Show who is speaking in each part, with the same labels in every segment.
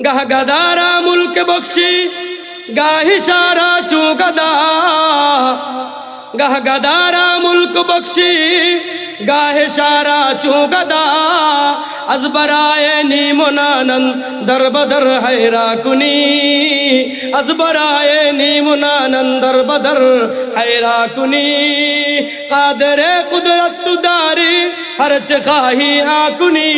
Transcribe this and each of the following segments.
Speaker 1: গাহ গাদারা মুলক বখশি গাহি সারা চুগদা গাহ গাদারা মুলক বখশি গাহে সারা চুগদা আজবরায়ে নিমুনানন দরবদর hayra কুনি আজবরায়ে নিমুনানন দরবদর hayra কুনি কাদরে কুদরত দারি হর চাহি আকুনি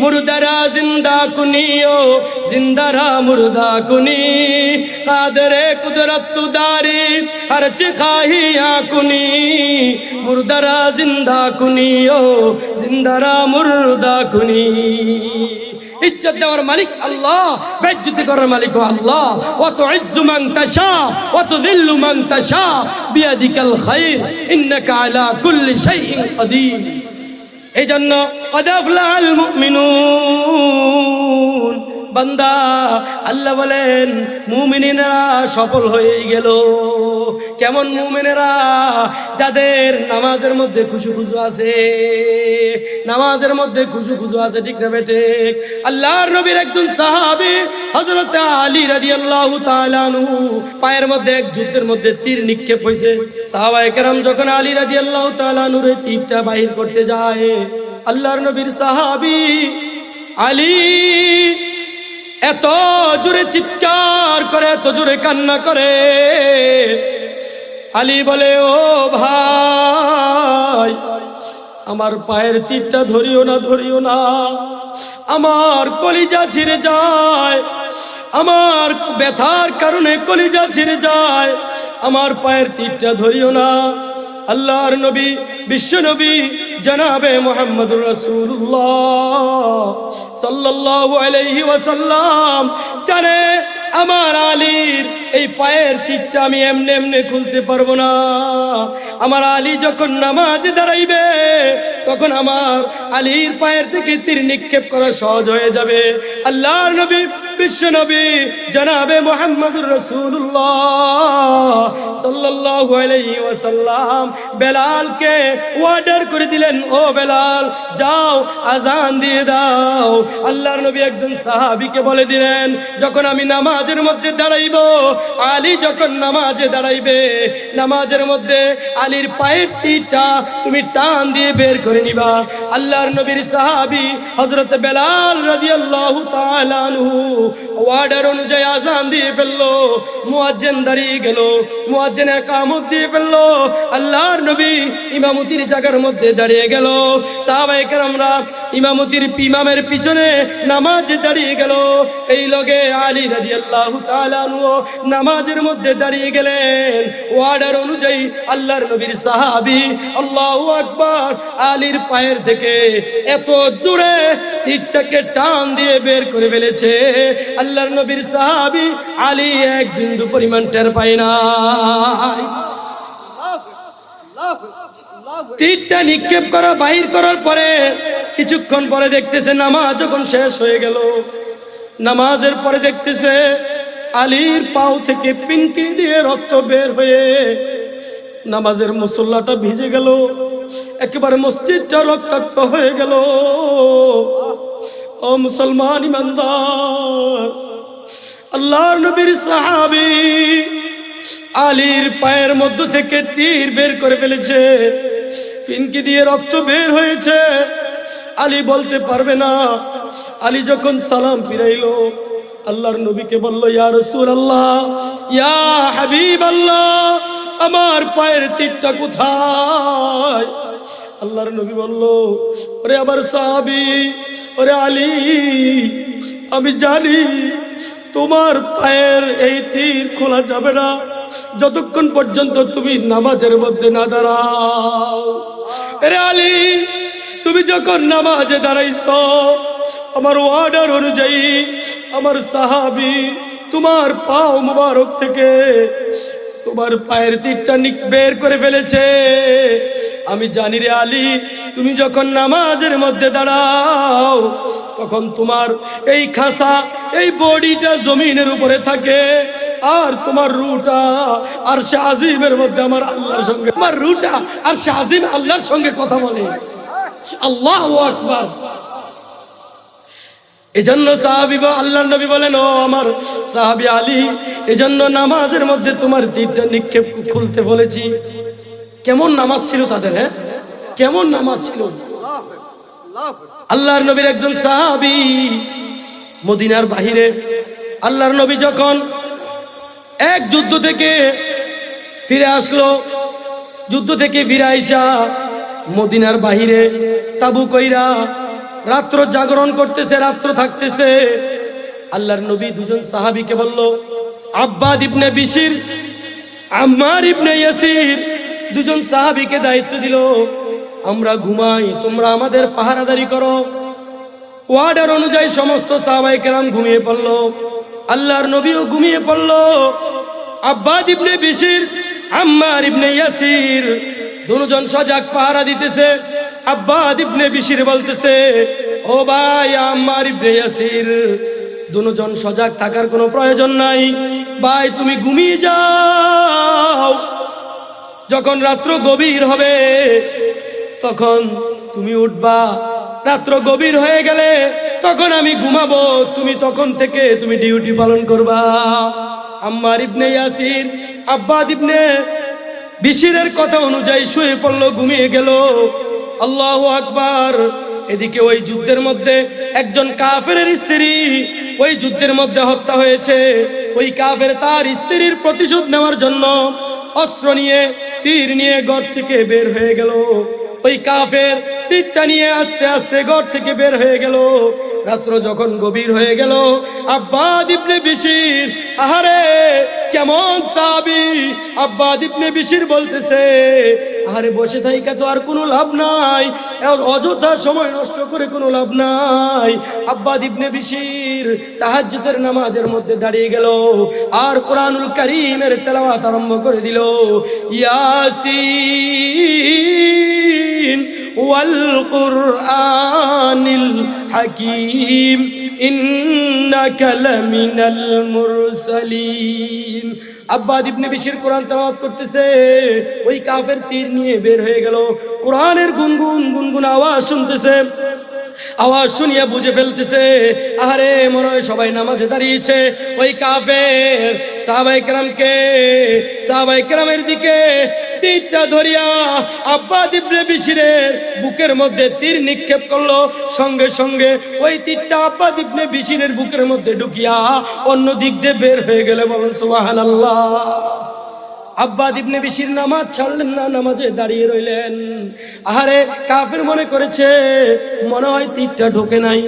Speaker 1: মুর্দরা জিন্দা কুনিও, জিন্দারা মুর্দা কুনি। কাদরে কুদরত দারি হর চাহি আকুনি মুর্দরা জিন্দা কুনিও, জিন্দারা মুর্দা কুনি। ইজ্জত দেওয়ার মালিক আল্লাহ বেজ্জতি করার মালিক আল্লাহ। অত ইজ্জু মান তাশা অত দিল্লু মান তাশা, বিয়াদিকাল খাইর, ইন্নাকা আলা কুল্লি শাইইন কাদির। এই জন্য কদ আফলাহাল মুমিনুন। বান্দা, আল্লাহ বলেন মুমিনেরা সফল হয়ে গেল। কেমন মুমিনেরা? যাদের নামাজের মধ্যে খুশু খুশু আছে। নামাজের মধ্যে খুশু খুশু আছে, ঠিক না বেটে আল্লাহর নবীর একজন সাহাবী, হযরত আলী রাদিয়াল্লাহু তাআলা আনহু, পায়ের মধ্যে এক যুদ্ধের মধ্যে তীর নিক্ষেপ হয়েছে। সাহাবায়ে কেরাম যখন আলী রাদিয়াল্লাহু তাআলা আনহুর এই তীরটা বাহির করতে যায়, আল্লাহর নবীর সাহাবি আলী এত জোরে চিৎকার করে, এত জোরে কান্না করে। আলী বলে, ও ভাই, আমার পায়ের তীরটা ধরিও না ধরিও না। আমার কলিজা ছিঁড়ে যায়। আমার ব্যথার কারণে কলিজা ছিঁড়ে যায়। আমার পায়ের তীরটা ধরিও না। আল্লাহর নবী, বিশ্ব নবী জনাবে মোহাম্মদুর রসুল্লাহ সাল্লাল্লাহু আলাইহি ওয়াসাল্লাম। জানে আমার আলীর এই পায়ের তীরটা আমি এমনি এমনি খুলতে পারব না। আমার আলী যখন নামাজ দাঁড়াইবে, তখন আমার আলীর পায়ের থেকে তীর নিক্ষেপ করা সহজ হয়ে যাবে। আল্লাহর নবী বিশ্ব নবী জনাবে মোহাম্মদুর রসুল্লাহ সাল্লাল্লাহু আলাইহি ওয়াসাল্লাম। বেলালকে অর্ডার করে দিলেন, ও বেলাল, যাও, আজান দিয়ে দাও। আল্লাহর নবী একজন সাহাবীকে বলে দিলেন, যখন আমি নামাজের মধ্যে দাঁড়াইব, আলী যখন নামাজে দাঁড়াইবে, নামাজের মধ্যে আলীর পায়ের তীরটা তুমি টান দিয়ে বের করে নিবা। আল্লাহর নবীর সাহাবী হযরত বেলাল রাদিয়াল্লাহু তাআলা আনহু ওয়ার্ডার অনুযায়ী আজান দিয়ে ফেলল, মুয়াজ্জিন দাঁড়িয়ে গেল, মুয়াজ্জিন একামত দিয়ে ফেলল, আল্লাহর নবী ইমামতির জায়গার মধ্যে দাঁড়িয়ে গেল। সাহাবায়ে কেরামরা ইমামতির ইমামের পিছনে নামাজ দাঁড়িয়ে গেল। এই লগে আলী রাদিয়াল্লাহু আল্লাহ নামাজের মধ্যে দাঁড়িয়ে গেলেন। ওয়ার্ডার অনুযায়ী আল্লাহর নবীর সাহাবী আল্লাহ আকবার আলীর পায়ের থেকে এত জোরে তীরটাকে টান দিয়ে বের করে ফেলেছে। আল্লাহর নবীর সাহাবী আলী এক বিন্দু পরিমাণ টের পায় না। তীরটা নিক্ষেপ করা, বাহির করার পরে কিছুক্ষণ পরে দেখতেছে নামাজ যখন শেষ হয়ে গেল। নামাজের পরে দেখতেছে আলীর পাও থেকে পিনকিনি দিয়ে রক্ত বের হয়ে নামাজের মুসল্লাটা ভিজে গেল। একেবারে মসজিদটা রক্তাক্ত হয়ে গেল। ও মুসলমান ইমানদার, আল্লাহর নবীর সাহাবী আলীর পায়ের মধ্য থেকে তীর বের করে ফেলেছে, পিনকি দিয়ে রক্ত বের হয়েছে। আলী বলতে পারবে না। আলী যখন সালাম ফিরাইলো, আল্লাহর নবীকে বলল, ইয়া রসুল আল্লাহ ইয়া হাবিব আল্লাহ আমার পায়ের তীরটা কোথায়? আল্লাহর নবী বলল, ওরে আমার সাহাবি, ওরে আলী, আমি জানি তোমার পায়ের এই তীর খোলা যাবে না। যতক্ষণ পর্যন্ত তুমি নামাজের মধ্যে না দাঁড়াও। রে আলী, তুমি যখন নামাজে দাঁড়াইছ, আমার ওয়ার্ডার অনুযায়ী আমার সাহাবি তোমার পাও মুবারক থেকে তোমার পায়ের তীরটা নিক বের করে ফেলেছে। আমি জানি রে আলী, তুমি যখন নামাজের মধ্যে দাঁড়াও, তখন তোমার এই খাসা এই বডিটা জমিনের উপরে থাকে। আর তোমার রুটা আর আজিমের মধ্যে আমার আল্লাহর সঙ্গে আমার রুটা আর আজিম আল্লাহর সঙ্গে কথা বলে। আল্লাহ আকবার। এজন্য সাহাবি বা আল্লাহর নবী বলেন, ও আমার সাহাবি আলী, এজন্য নামাজের মধ্যে তোমার তীরটা নিক্ষেপ খুলতে বলেছি। কেমন নামাজ ছিল তাদের হ্যাঁ? কেমন নামাজ ছিল? আল্লাহর নবীর একজন সাহাবি মদিনার বাহিরে, আল্লাহর নবী যখন এক যুদ্ধ থেকে ফিরে আসলো, যুদ্ধ থেকে ফিরে আইসা মদিনার বাহিরে, তাবু কইরা রাত্র জাগরণ করতেছে, রাত্র থাকতেছে। আল্লাহর নবী দুজন সাহাবিকে বলল, আব্বাদ ইবনে বিশির, আম্মার ইবনে ইয়াসির। দুজন সাহাবীকে দায়িত্ব দিল, আমরা ঘুমাই, তোমরা আমাদের পাহারাদারি করো। ওয়ার্ডার অনুযায়ী সমস্ত সাহাবাই কেরাম ঘুমিয়ে পড়ল। আল্লাহর নবীও ঘুমিয়ে পড়ল। আব্বাদ ইবনে বিশির, আম্মার ইবনে ইয়াসির। দুজন সজাগ পাহারা দিতেছে। আব্বাদ ইবনে বিশির বলতেছে, ও ভাই, আম্মার ইবনে ইয়াসির, দুজন সজাগ থাকার কোনো প্রয়োজন নাই। ভাই, তুমি ঘুমিয়ে যাও। যখন রাত্র গভীর হবে, তখন তুমি উঠবা। রাত্র গভীর হয়ে গেলে তখন আমি ঘুমাবো। তুমি তখন থেকে তুমি ডিউটি পালন করবা। আম্মার ইবনে ইয়াসির, আব্বাদ ইবনে বিশিরের কথা অনুযায়ী শুয়ে পড়ল, ঘুমিয়ে গেল। আল্লাহ আকবার। এদিকে ওই যুদ্ধের মধ্যে একজন কাফের স্ত্রী ওই যুদ্ধের মধ্যে হত্যা হয়েছে। ওই কাফের তার স্ত্রীর প্রতিশোধ নেওয়ার জন্য অস্ত্র নিয়ে, তীর নিয়ে ঘর থেকে বের হয়ে গেল। ওই কাফের তীরটা নিয়ে আস্তে আস্তে ঘর থেকে বের হয়ে গেল। রাত্র যখন গভীর হয়ে গেল আব্বা দিবনে বিশির, আহারে! কেমন সাবি? আব্বা দিবনে বিশির বলতেছে, আরে বসে থাইকা তো আর কোনো লাভ নাই। অযথা সময় নষ্ট করে কোনো লাভ নাই। আব্বা দিবনে বিশির তাহাজ্জুদের নামাজের মধ্যে দাঁড়িয়ে গেল, আর কোরআনুল কারীমের তেলাওয়াত আরম্ভ করে দিল, ইয়াসিন والقرآن الحكيم إنك لمن المرسلين আব্বাদ ইবনে বিশির কোরআন তেলাওয়াত করতেছে ওই কাফের তীর নিয়ে বের হয়ে গেল কোরআনের গুনগুন গুনগুন আওয়াজ শুনতেছে আওয়াজ শুনিয়া বুঝে ফেলতেছে আরে মনে হয় সবাই নামাজে দাঁড়িয়েছে ওই কাফের সাহাবাই কেরামকে সাহাবাই কেরামের দিকে তীরটা ধরিয়া আব্বা দিবনে বিশিরের বুকের মধ্যে তীর নিক্ষেপ করল। সঙ্গে সঙ্গে ওই তীরটা আব্বা দিবনে বিশিরের বুকের মধ্যে ঢুকিয়া অন্য দিক দিয়ে বের হয়ে গেলে। বলেন সুবাহান আল্লাহ আব্বা দিবনে বিশির নামাজ ছাড়লেন না, নামাজে দাঁড়িয়ে রইলেন। আহারে, কাফের মনে করেছে, মনে হয় তীরটা ঢোকে নাই।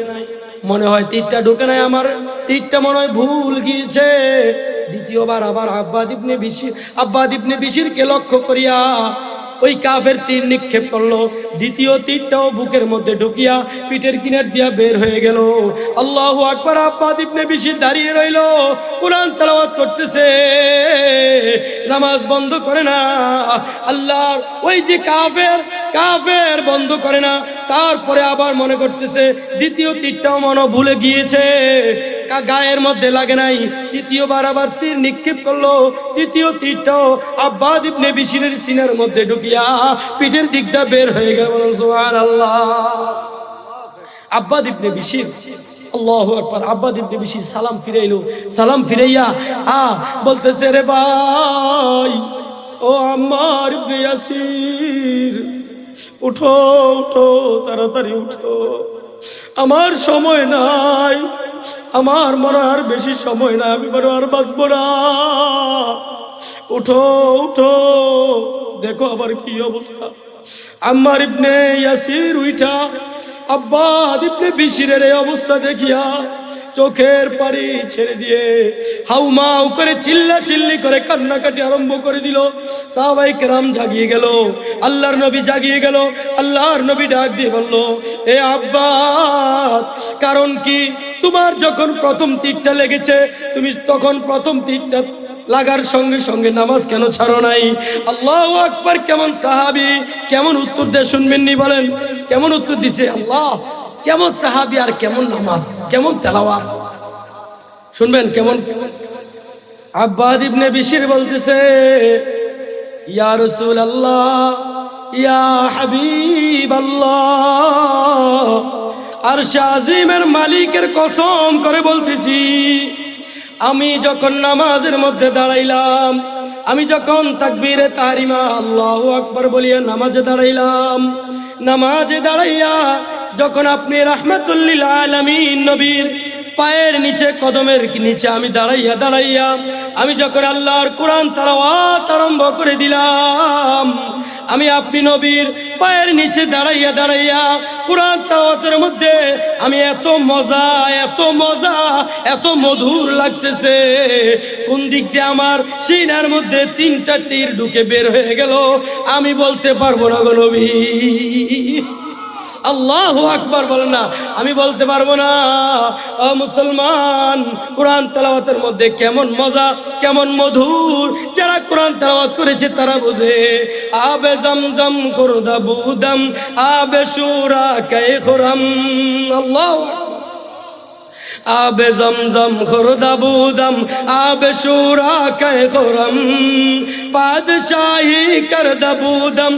Speaker 1: মনে হয় তীরটা ঢোকে নাই আমার তীরটা মনে হয় ভুল গিয়েছে। দ্বিতীয়বার আবার আব্বা দিবনে বিশির আব্বা দিবনে বিশিরকে লক্ষ্য করিয়া ওই কাফের তীর নিক্ষেপ করল। দ্বিতীয় তীরটাও বুকের মধ্যে ঢুকিয়া পিঠের কিনার দিয়া বের হয়ে গেল। আল্লাহ আকবার আব্বা দিবনে বেশি দাঁড়িয়ে রইল। কোরআন তেলাওয়াত করতেছে। নামাজ বন্ধ করে না। আল্লাহর ওই যে কাফের কাফের বন্ধ করে না। তারপরে আবার মনে করতেছে, দ্বিতীয় তীরটাও মনে ভুলে গিয়েছে। গায়ের মধ্যে লাগে নাই। তৃতীয়বার আবার তীর নিক্ষেপ করল। তৃতীয় তীরটাও আব্বাদ ইবনে বিশিরের সিনার মধ্যে ঢুকিয়া পিঠের দিকটা বের হয়ে গেল। সুবহানাল্লাহ। আব্বাদ ইবনে বিশির, আল্লাহ আকবার, আব্বাদ ইবনে বিশির সালাম ফিরাইলো। সালাম ফিরাইয়া, আ বলতেছে, রে ভাই, ও আমার ইবনে ইয়াসির, উঠো উঠো, তাড়াতাড়ি উঠো। আমার সময় নাই। আমার আর বেশি সময় নাই, আমি মনে আর বাঁচবো না। উঠো উঠো। দেখো আবার কি অবস্থা। আমার ইবনে ইয়াসির উইঠা আব্বা ইবনে বিশিরের এই অবস্থা দেখিয়া চোখের পানি ছেড়ে দিয়ে হাউমাউ করে চিল্লা চিল্লি করে কান্নাকাটি আরম্ভ করে দিল। সাহাবাই কেরাম জাগিয়ে গেল, আল্লাহর নবী জাগিয়ে গেল, আল্লাহর নবী ডাক দিয়ে বলল, এ আব্বা, কারণ কি? তোমার যখন প্রথম তীরটা লেগেছে, তুমি তখন প্রথম তীরটা লাগার সঙ্গে সঙ্গে নামাজ কেন ছাড়ো নাই? আল্লাহ আকবার, কেমন সাহাবি, কেমন উত্তর দিয়ে শুনবেননি বলেন? কেমন উত্তর দিছে? আল্লাহ কেমন সাহাবি আর কেমন নামাজ, কেমন তেলাওয়াত? শুনবেন, কেমন? আব্বাদ ইবনে বিশির বলতেছে, ইয়া রসুল আল্লাহ ইয়া হাবিব আল্লাহ আর শাহিমের মালিকের কসম করে বলতেছি, আমি যখন নামাজের মধ্যে দাঁড়াইলাম, আমি যখন তাকবীরে তাহারিমা, আল্লাহু আকবর বলিয়া নামাজে দাঁড়াইলাম, নামাজে দাঁড়াইয়া যখন আপনি রাহমাতুল্লিল আলামিন নবীর পায়ের নিচে, কদমের নিচে আমি দাঁড়াইয়া দাঁড়াইয়া, আমি যখন আল্লাহর কোরআন তালাওয়াত আরম্ভ করে দিলাম, আমি আপনি নবীর পায়ের নিচে দাঁড়াইয়া দাঁড়াইয়া কোরআন তালাওয়াতের মধ্যে আমি এত মজা এত মজা, এত মধুর লাগতেছে। কোন দিক দিয়ে আমার সিনার মধ্যে তিনটা তীর ঢুকে বের হয়ে গেল, আমি বলতে পারব না গো নবী। আল্লাহ আকবার বলে না। আমি বলতে পারব না, ও মুসলমান, কোরআন তালাওয়াতের মধ্যে কেমন মজা, কেমন মধুর। যারা কোরআন তালাওয়াত করেছে তারা বোঝে, আবে জমজম করদা বুদম, আবে সুরা কে খুরম। আল্লাহ আবে زمزم خرد بودم آب شورا که خورم پادشاهی کرد بودم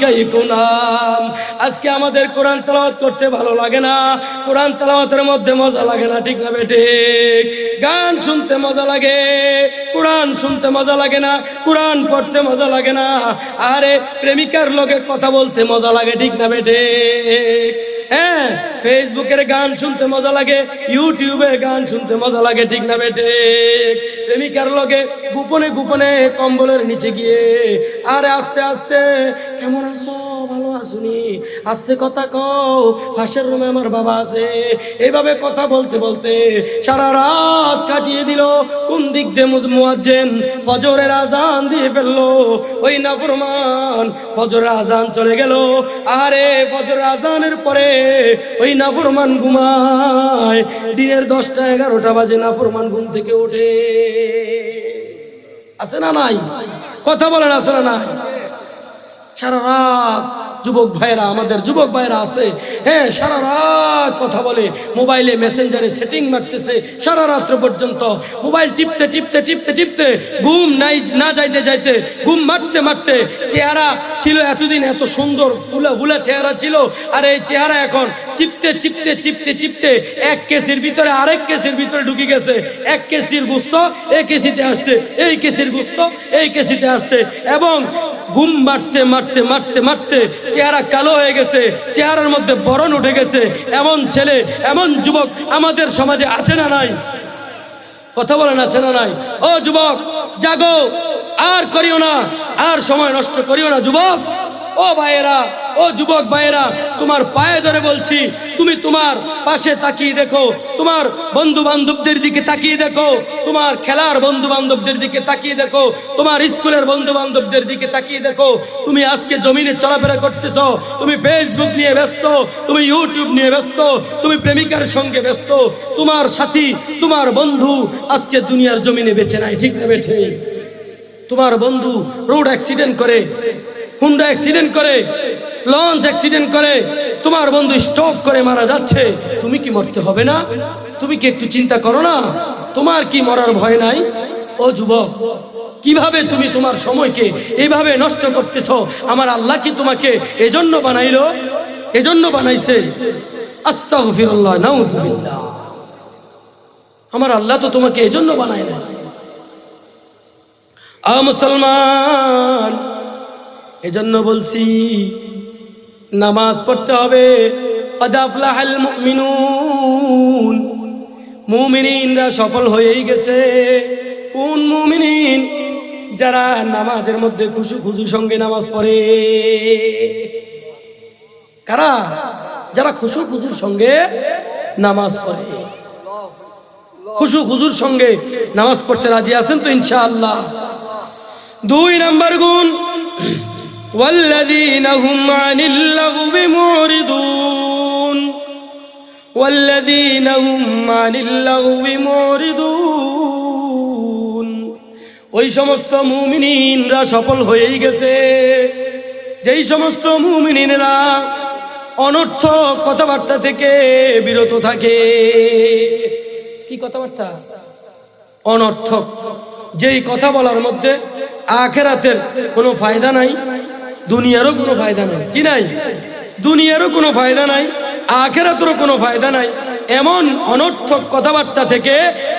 Speaker 1: কে কুনাম। আজকে আমাদের কোরআন তালাওয়াত করতে ভালো লাগে না। কোরআন তালাওয়াতের মধ্যে মজা লাগে না, ঠিক না বেটে গান শুনতে মজা লাগে, কোরআন শুনতে মজা লাগে না, কোরআন পড়তে মজা লাগে না। আরে প্রেমিকার লোকে কথা বলতে মজা লাগে, ঠিক না বেটে হ্যাঁ ফেসবুকের গান শুনতে মজা লাগে ইউটিউবে গান শুনতে মজা লাগে, ঠিক না বেটে প্রেমিকার লগে গোপনে গোপনে কম্বলের নিচে গিয়ে, আর আস্তে আস্তে, কেমন আছো? ভালো আসুনি আস্তে কথা কও ফাঁসের রুমে আমার বাবা আছে। এইভাবে কথা বলতে বলতে সারা রাত কাটিয়ে দিল। কোন দিক দিয়ে মুজ- ফজরের আজান দিয়ে ফেলল। ওই নাফরমান ফজরের আজান চলে গেল। আরে ফজরের আজানের পরে ওই নাফরমান ঘুমায়। দিনের দশটা এগারোটা বাজে নাফরমান ঘুম থেকে ওঠে। আছে না নাই? কথা বলেন, আছে না নাই? সারা রাত যুবক ভাইরা আমাদের যুবক ভাইরা আছে। হ্যাঁ সারা রাত কথা বলে, মোবাইলে মেসেঞ্জারে সেটিং মারতেছে, সারা রাত্র পর্যন্ত মোবাইল টিপতে টিপতে টিপতে টিপতে, ঘুম নাই, না যাইতে যাইতে, ঘুম মারতে মারতে চেহারা ছিল এতদিন এত সুন্দর, ফুলা ফুলা চেহারা ছিল। আর এই চেহারা এখন চিপতে চিপতে চিপতে চিপতে এক কেসির ভিতরে আরেক কেসির ভিতরে ঢুকে গেছে। এক কেসির গুস্ত এই কেসিতে আসছে, এই কেসির গুস্ত, এই কেসিতে আসছে। এবং ঘুম মারতে মারতে মারতে মারতে চেহারা কালো হয়ে গেছে, চেহারার মধ্যে বরণ উঠে গেছে। এমন ছেলে, এমন যুবক আমাদের সমাজে আছে না নাই? কথা বলেন, আছে না নাই? ও যুবক, জাগো, আর করিও না, আর সময় নষ্ট করিও না, যুবক। ও ভাইয়েরা, ও যুবক ভাইয়েরা, তোমার পায়ে ধরে বলছি, তুমি তোমার পাশে তাকিয়ে দেখো, তোমার বন্ধু বান্ধবদের দিকে তাকিয়ে দেখো, তোমার খেলার বন্ধু বান্ধবদের দিকে তাকিয়ে দেখো, তোমার স্কুলের বন্ধু বান্ধবদের দিকে তাকিয়ে দেখো, তুমি আজকে জমিনে চলাফেরা করতেছ, তুমি ফেসবুক নিয়ে ব্যস্ত, তুমি ইউটিউব নিয়ে ব্যস্ত, তুমি প্রেমিকার সঙ্গে ব্যস্ত, তোমার সাথী, তোমার বন্ধু আজকে দুনিয়ার জমিনে বেছে নাই, ঠিক না বেছে তোমার বন্ধু রোড অ্যাক্সিডেন্ট করে হুন্ডা অ্যাক্সিডেন্ট করে লঞ্চ অ্যাক্সিডেন্ট করে, তোমার বন্ধু স্টক করে মারা যাচ্ছে। তুমি কি মরতে হবে না? তুমি কি একটু চিন্তা করো না? তোমার কি মরার ভয় নাই? ও যুবক, কীভাবে তুমি তোমার সময়কে এইভাবে নষ্ট করতেছ? আমার আল্লাহ কি তোমাকে এজন্য বানাইলো? এজন্য বানাইছে? আমার আল্লাহ তো তোমাকে এজন্য বানায় না মুসলমান এজন্য বলছি, নামাজ পড়তে হবে। মিনুন মুমিনিনরা সফল হয়েই গেছে। কোন মুমিনিন? যারা নামাজের মধ্যে খুশু খুশু সঙ্গে নামাজ পড়ে। কারা? যারা খুশু খুশুর সঙ্গে নামাজ পড়ে। খুশু খুজুর সঙ্গে নামাজ পড়তে রাজি আছেন তো ইনশাআল্লাহ। দুই নাম্বার গুণ। والذين هم عن اللغو معرضون والذين هم عن اللغو معرضون ওই সমস্ত মুমিনিনরা সফল হয়েই গেছে যেই সমস্ত মুমিনিনরা অনর্থ কথাবার্তা থেকে বিরত থাকে কি কথাবার্তা অনর্থক যেই কথা বলার মধ্যে আখেরাতের কোনো ফায়দা নাই দুনিয়ারও কোনো ফায়দা নাই। কি নাই? দুনিয়ারও কোনো ফায়দা নাই, আখেরাতেরও কোনো ফায়দা নাই। এমন অনর্থক কথাবার্তা থেকে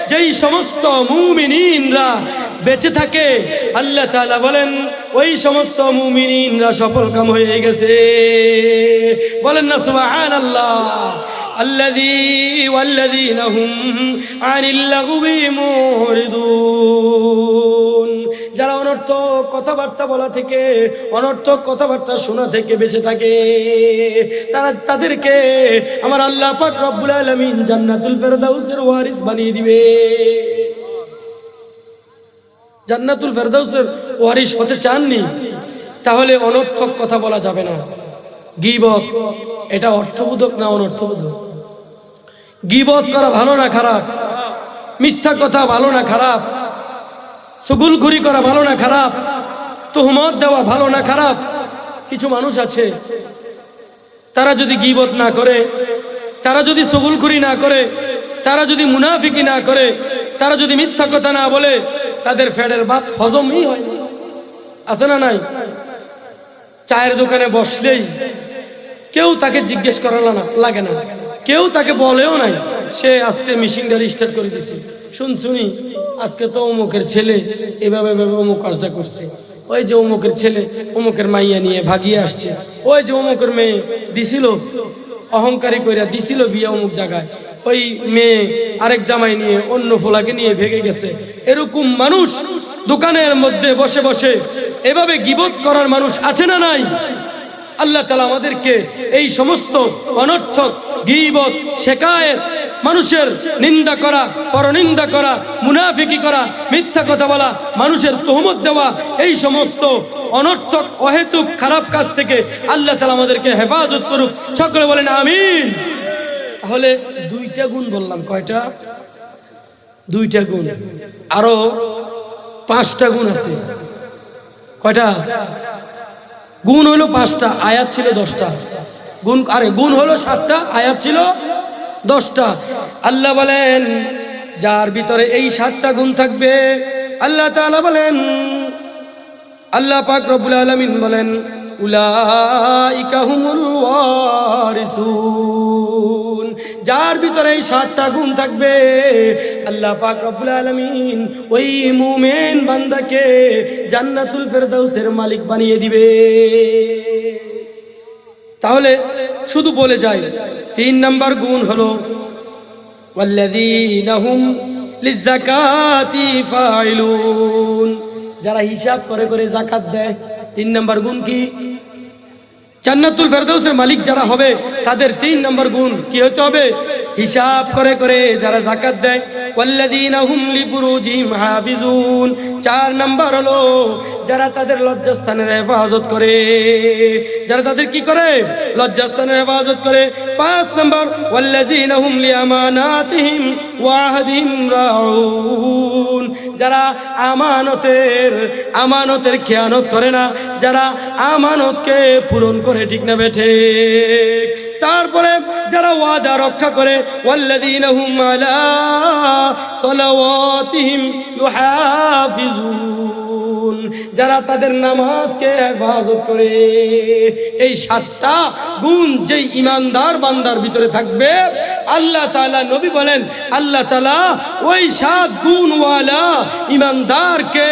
Speaker 1: যেই সমস্ত মুমিনিনরা বেঁচে থাকে, আল্লাহ তালা বলেন, ওই সমস্ত মুমিনিনরা সফল কাম হয়ে গেছে। বলেন না, সুবহানাল্লাহ। الذي والذين هم عن اللغو معرضون যারা অনর্থক কথাবার্তা বলা থেকে অনর্থক কথাবার্তা শোনা থেকে বেঁচে থাকে তারা তাদেরকে আমার আল্লাহ পাক রব্বুল আলামিন জান্নাতুল ফেরদাউসের ওয়ারিস বানিয়ে দিবে জান্নাতুল ফেরদাউসের ওয়ারিস হতে চাননি তাহলে অনর্থক কথা বলা যাবে না গিবত এটা অর্থবোধক না অনর্থবোধক গিবত করা ভালো না খারাপ? মিথ্যা কথা ভালো না খারাপ? সুগুলখুরি করা ভালো না খারাপ? তোহমত দেওয়া ভালো না খারাপ? কিছু মানুষ আছে, তারা যদি গিবত না করে, তারা যদি সগুলখুরি না করে, তারা যদি মুনাফিকি না করে, তারা যদি মিথ্যা কথা না বলে, তাদের ফ্যাটের ভাত হজমই হয় আছে না নাই? চায়ের দোকানে বসলেই কেউ তাকে জিজ্ঞেস করা না, লাগে না। কেউ তাকে বলেও নাই, সে আস্তে মেশিনটা স্টার্ট করে দিছে। শুন শুনি, আজকে তো অমুকের ছেলে, এভাবে এভাবে অমুক কাজটা করছে। ওই যে অমুকের ছেলে, অমুকের মাইয়া নিয়ে ভাগিয়ে আসছে। ওই যে অমুকের মেয়ে দিছিল, অহংকারী কইরা দিছিল বিয়ে অমুক জায়গায়। ওই মেয়ে আরেক জামাই নিয়ে, অন্য ফোলাকে নিয়ে ভেগে গেছে। এরকম মানুষ দোকানের মধ্যে বসে বসে এভাবে গিবত করার মানুষ আছে না নাই? আল্লাহ তালা আমাদেরকে এই সমস্ত অনর্থক, গিবত শেখায় মানুষের নিন্দা করা, পরনিন্দা করা, মুনাফিকি করা, মিথ্যা কথা বলা, মানুষের তহমত দেওয়া, এই সমস্ত অনর্থক, অহেতুক, খারাপ কাজ থেকে আল্লাহ তালা আমাদেরকে হেফাজত করুক। সকলে বলেন আমিন। তাহলে দুইটা গুণ বললাম, কয়টা? দুইটা গুণ। আরও পাঁচটা গুণ আছে। কয়টা? গুণ হলো পাঁচটা, আয়াত ছিল দশটা। গুণ, আরে, গুণ হলো সাতটা, আয়াত ছিল দশটা। আল্লাহ বলেন, যার ভিতরে এই সাতটা গুণ থাকবে, আল্লাহ তালা বলেন, আল্লাহ পাক রব্বুল আলমিন বলেন উলা ইকাহুমুল ওয়ারিসুন। যার ভিতরে এই সাতটা গুণ থাকবে, আল্লাহ পাক রব্বুল আলমিন ওই মুমেন বান্দাকে জান্নাতুল ফেরদাউসের মালিক বানিয়ে দিবে। তাহলে শুধু বলে যাই, তিন নম্বর গুণ হলো ওয়াল্লাযীনাহুম লিযাকাতি ফাইলুন যারা হিসাব করে করে যাকাত দেয়, তিন নম্বর গুণ কি? জান্নাতুল ফেরদৌসের মালিক যারা হবে, তাদের তিন নম্বর গুণ কি হতে হবে? হিসাব করে করে যারা জাকাত দেয়। চার নাম্বার হলো, যারা তাদের লজ্জাস্থানের হেফাজত করে। যারা তাদের কি করে? লজ্জাস্থানের হেফাজত করে। পাঁচ নাম্বার যারা আমানতের আমানতের খেয়ানত করে না, যারা আমানতকে পূরণ করে, ঠিক না বেঠে তারপরে যারা ওয়াদা রক্ষা করে, ওয়াল্লাযীনা হুম আলা সালাওয়াতিহিম যারা তাদের নামাজকে হেফাজত করে। এই সাতটা গুণ যেই ইমানদার বান্দার ভিতরে থাকবে, আল্লাহ তাআলা নবী বলেন, আল্লাহ তালা ওই সাত গুণওয়ালা ইমানদারকে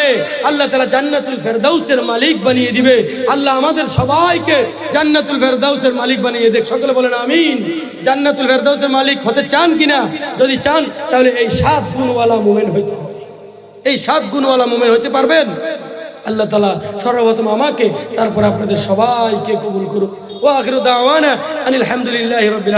Speaker 1: আল্লাহ তালা জান্নাতুল ফেরদাউসের মালিক বানিয়ে দিবে। আল্লাহ আমাদের সবাইকে জান্নাতুল ফেরদাউসের মালিক বানিয়ে দেখ, সকলে বলেন আমিন। জান্নাতুল ফেরদাউসের মালিক হতে চান কিনা? যদি চান, তাহলে এই সাত গুণওয়ালা মুমিন হইতে এই সাত গুণওয়ালা মোমেন হতে পারবেন? আল্লাহ তালা সর্বপ্রথম আমাকে, তারপর আপনাদের সবাইকে কবুল করুক। ও আখির দাওয়ানা আনিল আলহামদুলিল্লাহ রবিল